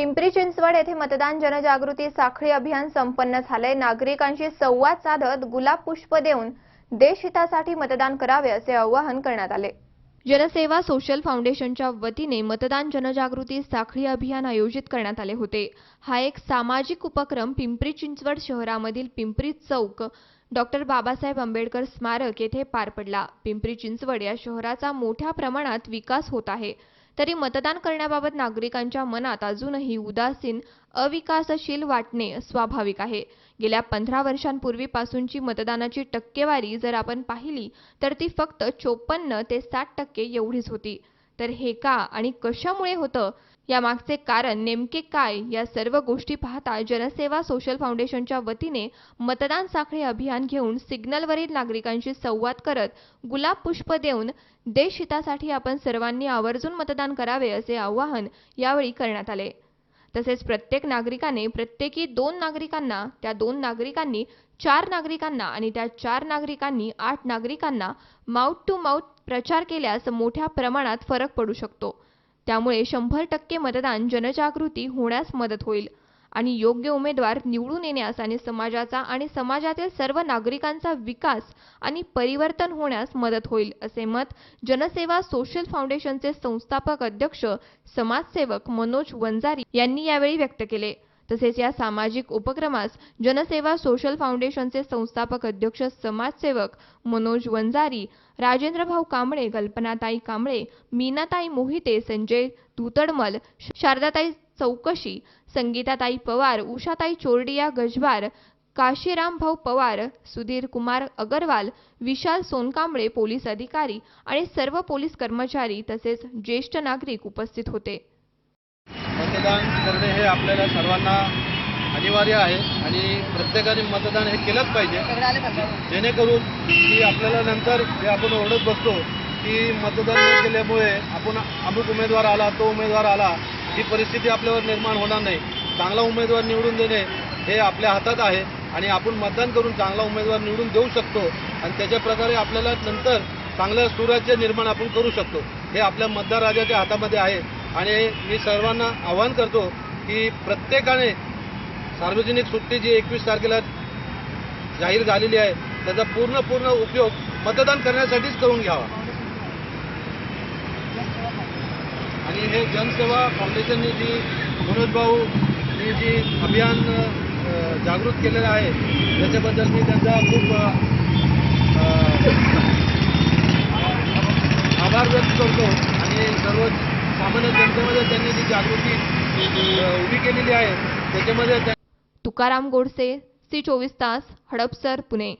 पिंपरी चिंचवड येथे मतदान जनजागृती साखळी अभियान संपन्न झालंय. नागरिकांशी संवाद साधत गुलाब पुष्प देऊन देशहितासाठी मतदान करावे असे आवाहन करण्यात आले. जनसेवा सोशल फाउंडेशनच्या वतीने मतदान जनजागृती साखळी अभियान आयोजित करण्यात आले होते. हा एक सामाजिक उपक्रम पिंपरी चिंचवड शहरामधील पिंपरी चौक डॉक्टर बाबासाहेब आंबेडकर स्मारक येथे पार पडला. पिंपरी चिंचवड या शहराचा मोठ्या प्रमाणात विकास होत आहे. तरी मतदान करण्याबाबत नागरिकांच्या मनात अजूनही उदासीन अविकासशील वाटणे स्वाभाविक आहे. गेल्या पंधरा वर्षांपूर्वीपासूनची मतदानाची टक्केवारी जर आपण पाहिली तर ती फक्त चोपन्न ते साठ टक्के एवढीच होती. तर हे का आणि कशामुळे होतं? यामागचे कारण नेमके काय या सर्व गोष्टी पाहता जनसेवा सोशल फाउंडेशनच्या वतीने मतदान साखळी अभियान घेऊन सिग्नलवरील नागरिकांशी संवाद करत गुलाब पुष्प देऊन देशहितासाठी आपण सर्वांनी आवर्जून मतदान करावे असे आवाहन यावेळी करण्यात आले. तसेच प्रत्येक नागरिकाने प्रत्येकी दोन नागरिकांना त्या दोन नागरिकांनी चार नागरिकांना आणि त्या चार नागरिकांनी आठ नागरिकांना माउथ टू माउथ प्रचार केल्यास मोठ्या प्रमाणात फरक पडू शकतो. त्यामुळे शंभर टक्के मतदान जनजागृती होण्यास मदत होईल. आणि योग्य उमेदवार निवडून येण्यास आणि समाजाचा आणि समाजातील सर्व नागरिकांचा विकास आणि परिवर्तन होण्यास मदत होईल असे मत जनसेवा सोशल फाउंडेशनचे संस्थापक अध्यक्ष समाजसेवक मनोज वंजारी यांनी यावेळी व्यक्त केले. तसेच या सामाजिक उपक्रमास जनसेवा सोशल फाउंडेशनचे संस्थापक अध्यक्ष समाजसेवक मनोज वंजारी राजेंद्रभाऊ कांबळे कल्पनाताई कांबळे मीनाताई मोहिते संजय धुतडमल शारदाताई चौकशी संगीताताई पवार उषाताई चोरडिया गजबार काशीराम भाऊ पवार सुधीर कुमार अगरवाल विशाल सोनकांबळे पोलीस अधिकारी आणि सर्व पोलीस कर्मचारी तसेच ज्येष्ठ नागरिक उपस्थित होते. मतदान करणे हे आपल्याला सर्वांना अनिवार्य आहे आणि प्रत्येकाने मतदान हे केलंच पाहिजे. जेणेकरून की आपल्याला नंतर जे आपण ओरडत बसतो की मतदान न केल्यामुळे आपण अमुक उमेदवार आला तो उमेदवार आला ही परिस्थिती आपल्यावर निर्माण होणार नाही. चांगला उमेदवार निवडून देणे हे आपल्या हातात आहे आणि आपण मतदान करून चांगला उमेदवार निवडून देऊ शकतो आणि त्याच्या प्रकारे आपल्याला नंतर चांगलं सुराज्य निर्माण आपण करू शकतो. हे आपल्या मतदार राजाच्या हातामध्ये आहे. आणि मी सर्वांना आवाहन करतो की प्रत्येकाने सार्वजनिक सुट्टी जी एकवीस तारखेला जाहीर झालेली आहे त्याचा पूर्ण पूर्ण उपयोग मतदान करण्यासाठीच करून घ्यावा. आणि हे जनसेवा फाउंडेशनने जी मनोज भाऊनी जी अभियान जागृत केलेलं आहे त्याच्याबद्दल मी त्यांचा खूप आभार व्यक्त करतो. आणि सर्व सामान्य जनतेमध्ये त्यांनी जी जागृती उभी केलेली आहे त्याच्यामध्ये तुकाराम गोडसे सी चोवीस तास हडपसर पुणे.